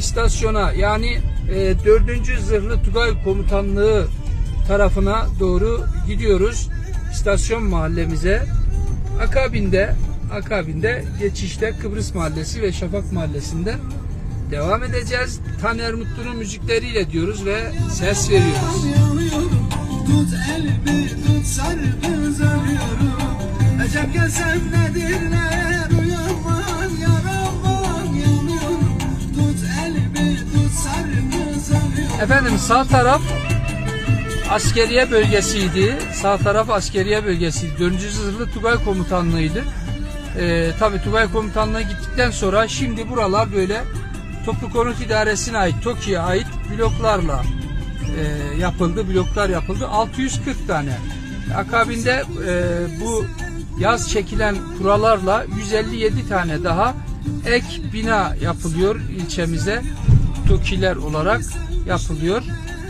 istasyona yani e, 4. Zırhlı Tugay Komutanlığı tarafına doğru gidiyoruz. İstasyon mahallemize. Akabinde akabinde geçişte Kıbrıs Mahallesi ve Şafak Mahallesi'nde devam edeceğiz. Taner Mutlu'nun müzikleriyle diyoruz ve ses veriyoruz. Tut elimi tut sarı kız ölüyorum gelsem nedir neler Efendim sağ taraf askeriye bölgesiydi. Sağ taraf askeriye bölgesiydi. 4. Zırhlı Tugay Komutanlığı'ydı. Ee, Tabi Tugay Komutanlığı gittikten sonra şimdi buralar böyle Toplu Konut İdaresi'ne ait, TOKİ'ye ait bloklarla e, yapıldı. Bloklar yapıldı. 640 tane. Akabinde e, bu yaz çekilen kuralarla 157 tane daha ek bina yapılıyor ilçemize. TOKİ'ler olarak yapılıyor.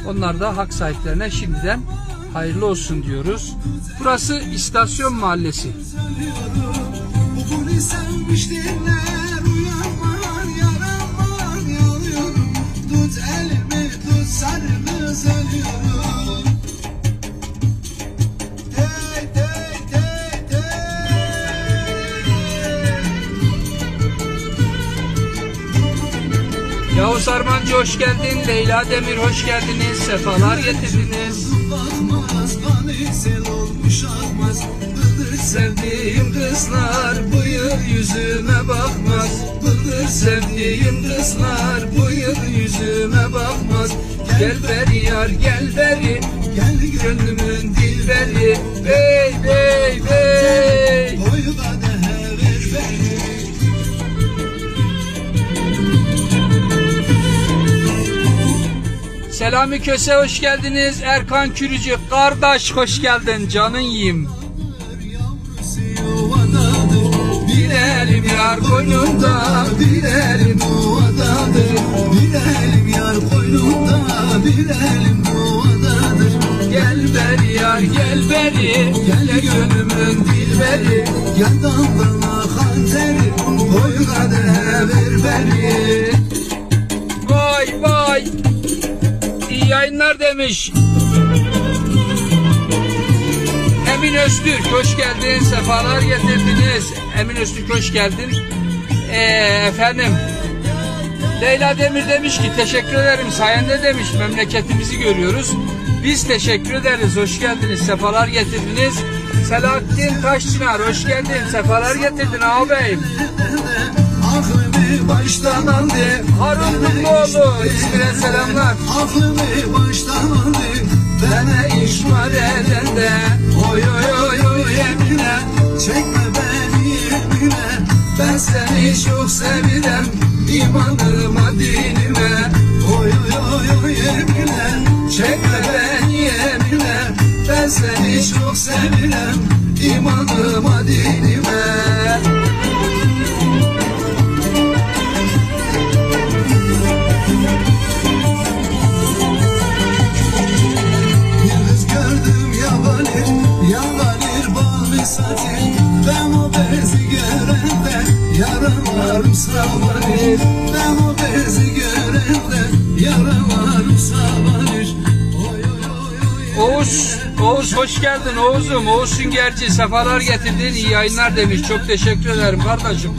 Onlar da hak sahiplerine şimdiden hayırlı olsun diyoruz. Burası istasyon mahallesi. Bu Yavuz Armancı hoş geldin. Leyla Demir hoş geldiniz. Sefalar getirdiniz. Bakmaz bana sel olmuş akmaz Bıldır Sevdiğim kızlar bu yıl yüzüme bakmaz. Bıldır sevdiğim kızlar bu yıl yüzüme bakmaz. Gel beri yar gel beri Gel gönlümün dilberi. Bey bey bey. Boyu Selami Köse hoş geldiniz. Erkan Kürücü kardeş hoş geldin canın yuvadadır Bilelim yar koynunda Bir elim duvadadır Bir elim yar koynunda Bir elim duvadadır Gel beri yar gel beri Gel gönlümün dilberi. Gel damlama hançeri Koy kadehe ver beni Vay vay yayınlar demiş Emin Öztürk hoş geldin sefalar getirdiniz Emin Öztürk hoş geldin ee, Efendim Leyla Demir demiş ki teşekkür ederim sayende demiş memleketimizi görüyoruz. Biz teşekkür ederiz. Hoş geldiniz. Sefalar getirdiniz. Selahattin Taşçınar hoş geldin. Sefalar getirdin ağabeyim. Baştan aldı Harun Dumluoğlu İzmir'e selamlar. Aklımı baştan aldı Bana iş var elinde. Oy oy oy oy Emine. Çekme beni Emine. Ben seni çok sevirem. İmanıma dinime Oy oy oy oy Emine. Çekme beni Emine. Ben seni çok sevirem. İmanıma dinime yaralarım Ben o bezi görende yaralarım Oğuz, Oğuz hoş geldin Oğuz'um. Oğuz Süngerci sefalar getirdin. İyi yayınlar demiş. Çok teşekkür ederim kardeşim.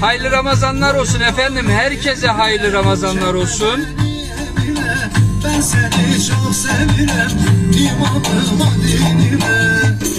Hayırlı Ramazanlar olsun efendim. Herkese hayırlı Ramazanlar olsun. Ben seni çok sevirem İmanıma dinime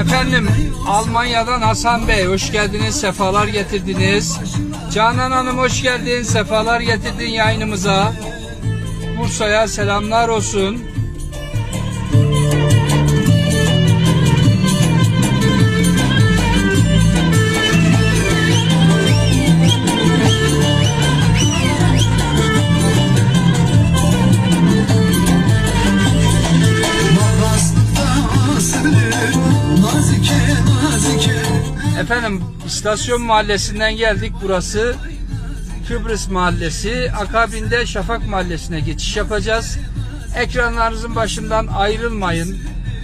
Efendim Almanya'dan Hasan Bey hoş geldiniz. Sefalar getirdiniz. Canan Hanım hoş geldin. Sefalar getirdin yayınımıza. Bursa'ya selamlar olsun. Efendim istasyon mahallesinden geldik. Burası Kıbrıs mahallesi. Akabinde Şafak mahallesine geçiş yapacağız. Ekranlarınızın başından ayrılmayın.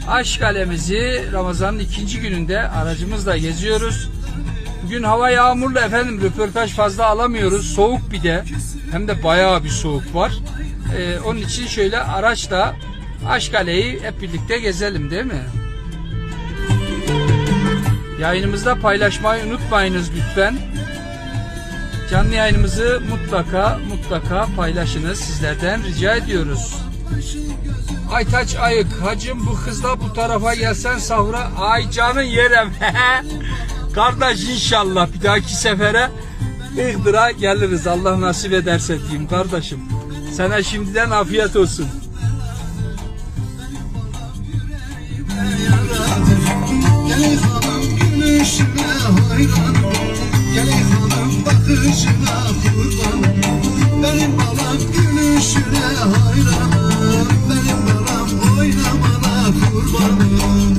Aşk alemizi Ramazan'ın ikinci gününde aracımızla geziyoruz. Bugün hava yağmurlu efendim röportaj fazla alamıyoruz. Soğuk bir de hem de bayağı bir soğuk var. Ee, onun için şöyle araçla Aşkale'yi hep birlikte gezelim değil mi? Yayınımızda paylaşmayı unutmayınız lütfen. Canlı yayınımızı mutlaka mutlaka paylaşınız sizlerden rica ediyoruz. Aytaç Ayık, hacım bu kızla bu tarafa gelsen sahura ay canın yerem. Kardeş inşallah bir dahaki sefere Iğdır'a geliriz Allah nasip ederse diyeyim kardeşim. Sana şimdiden afiyet olsun. Hayran Gel hanım bakışına kurban. Benim balam gülüşüne hayran. Benim balam oynamana kurbanım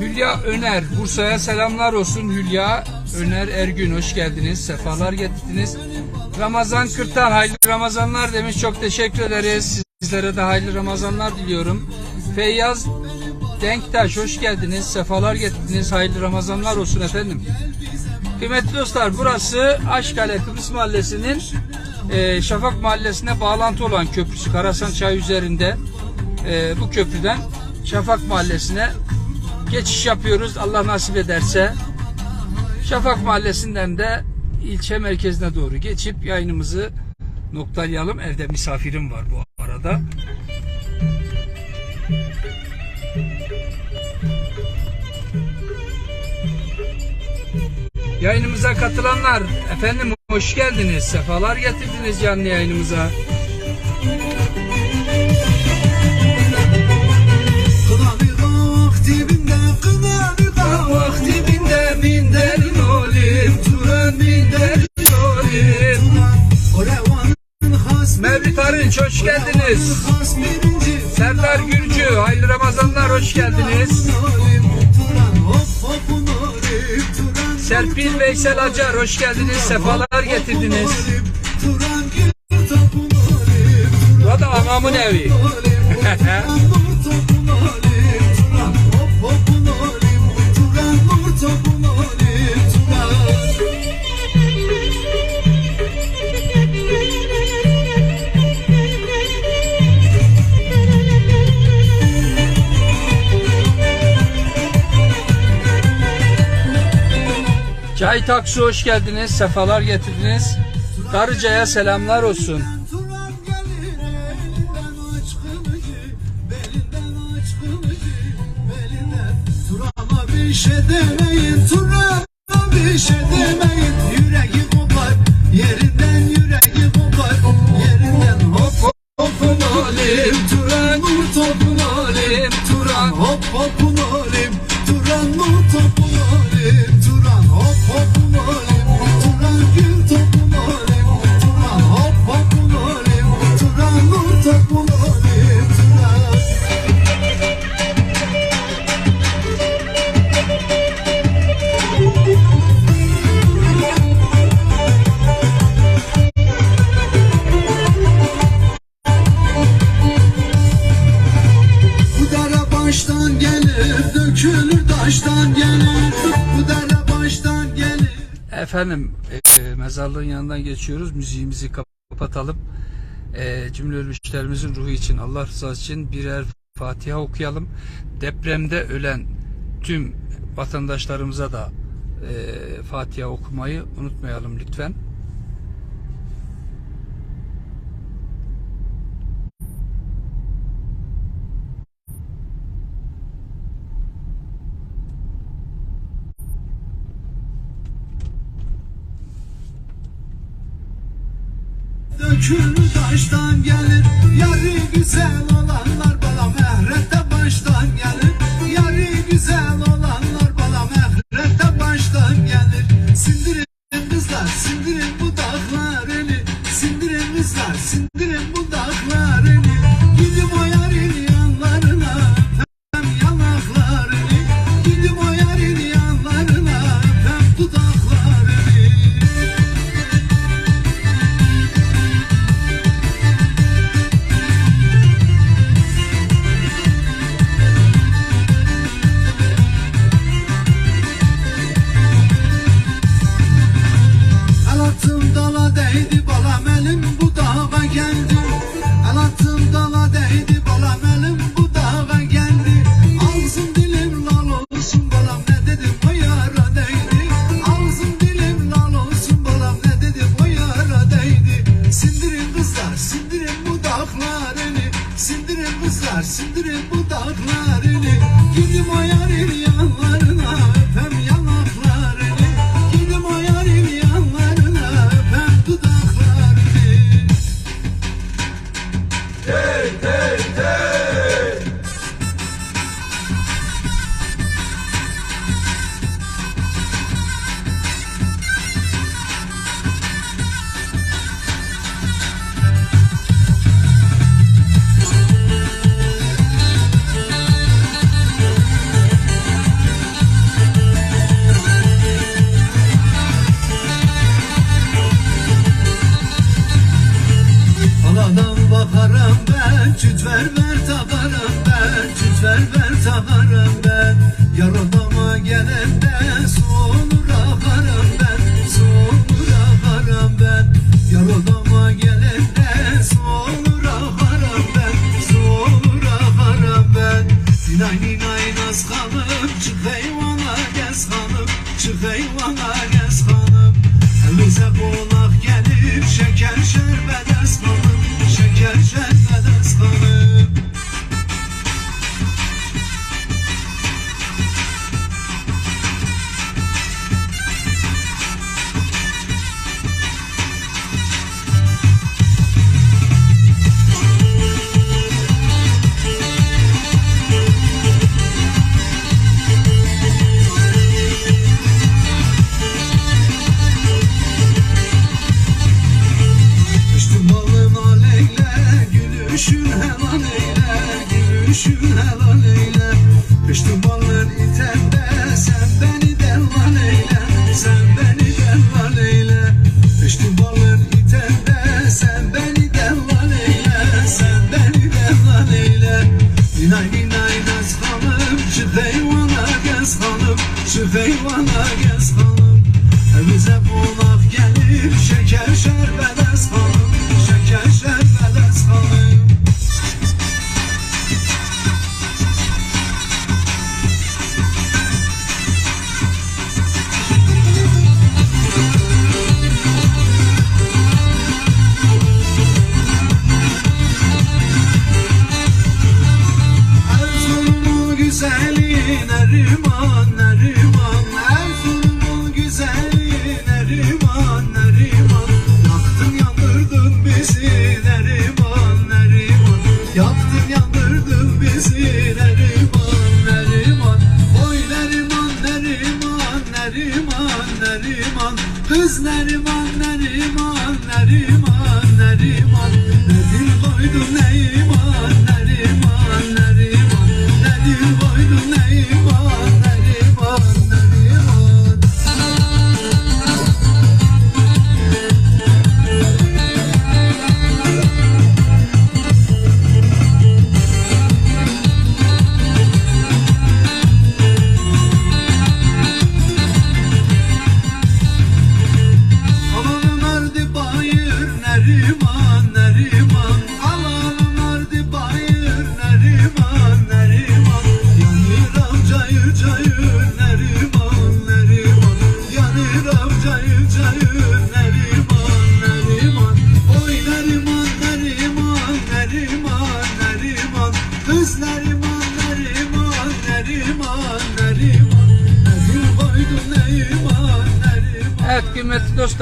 Hülya Öner, Bursa'ya selamlar olsun Hülya Öner Ergün, hoş geldiniz, sefalar getirdiniz. Ramazan Kırtan, hayırlı Ramazanlar demiş, çok teşekkür ederiz. Sizlere de hayırlı Ramazanlar diliyorum. Feyyaz Denktaş, hoş geldiniz, sefalar getirdiniz, hayırlı Ramazanlar olsun efendim. Kıymetli dostlar, burası Aşkale Kıbrıs Mahallesi'nin e, Şafak Mahallesi'ne bağlantı olan köprüsü, Karasan Çay üzerinde. E, bu köprüden Şafak Mahallesi'ne geçiş yapıyoruz Allah nasip ederse. Şafak Mahallesi'nden de ilçe merkezine doğru geçip yayınımızı noktalayalım. Evde misafirim var bu arada. Yayınımıza katılanlar efendim hoş geldiniz. Sefalar getirdiniz canlı yayınımıza. Kına bir kavak dibinde Kına bir kavak dibinde Min Mevlüt Arınç hoş geldiniz. Serdar Gürcü hayırlı Ramazanlar hoş geldiniz. Serpil Veysel Acar hoş geldiniz. Sefalar getirdiniz. olim Burada anamın evi. Cahit Aksu hoş geldiniz. Sefalar getirdiniz. Darıca'ya selamlar olsun. Turan şey şey hop hop olim Turan nur topun olim baştan gelir, dökülür taştan gelir. Bu dere baştan gelir. Efendim e, mezarlığın yanından geçiyoruz. Müziğimizi kapatalım. E, cümle ölmüşlerimizin ruhu için Allah rızası için birer Fatiha okuyalım. Depremde ölen tüm vatandaşlarımıza da e, Fatiha okumayı unutmayalım lütfen. Yükünü taştan gelir Yarı güzel olanlar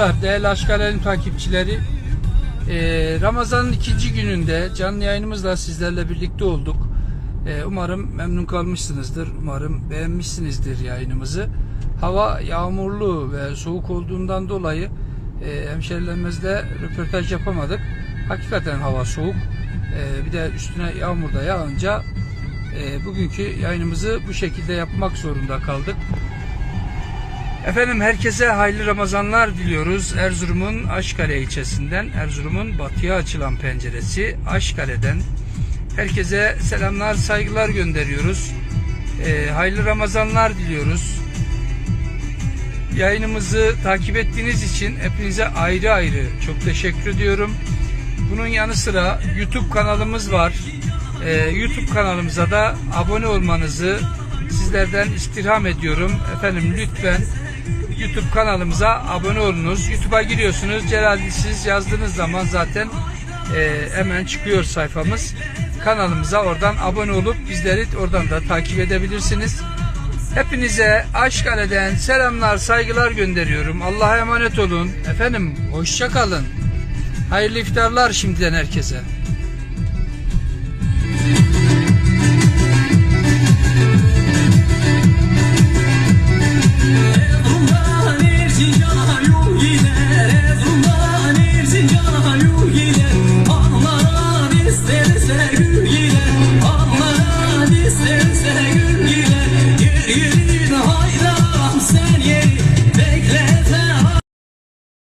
dostlar, değerli Aşk takipçileri Ee, Ramazan'ın ikinci gününde canlı yayınımızla sizlerle birlikte olduk. Ee, umarım memnun kalmışsınızdır. Umarım beğenmişsinizdir yayınımızı. Hava yağmurlu ve soğuk olduğundan dolayı e, hemşerilerimizle röportaj yapamadık. Hakikaten hava soğuk. Bir de üstüne yağmur da yağınca e, bugünkü yayınımızı bu şekilde yapmak zorunda kaldık. Efendim herkese hayırlı Ramazanlar diliyoruz. Erzurum'un Aşkale ilçesinden, Erzurum'un batıya açılan penceresi Aşkale'den herkese selamlar, saygılar gönderiyoruz. Ee, hayırlı Ramazanlar diliyoruz. Yayınımızı takip ettiğiniz için hepinize ayrı ayrı çok teşekkür ediyorum. Bunun yanı sıra YouTube kanalımız var. Ee, YouTube kanalımıza da abone olmanızı sizlerden istirham ediyorum. Efendim lütfen YouTube kanalımıza abone olunuz. YouTube'a giriyorsunuz. Celal yazdığınız zaman zaten e, hemen çıkıyor sayfamız. Kanalımıza oradan abone olup bizleri oradan da takip edebilirsiniz. Hepinize Aşkale'den selamlar, saygılar gönderiyorum. Allah'a emanet olun. Efendim hoşça kalın. Hayırlı iftarlar şimdiden herkese. İrtica yol gider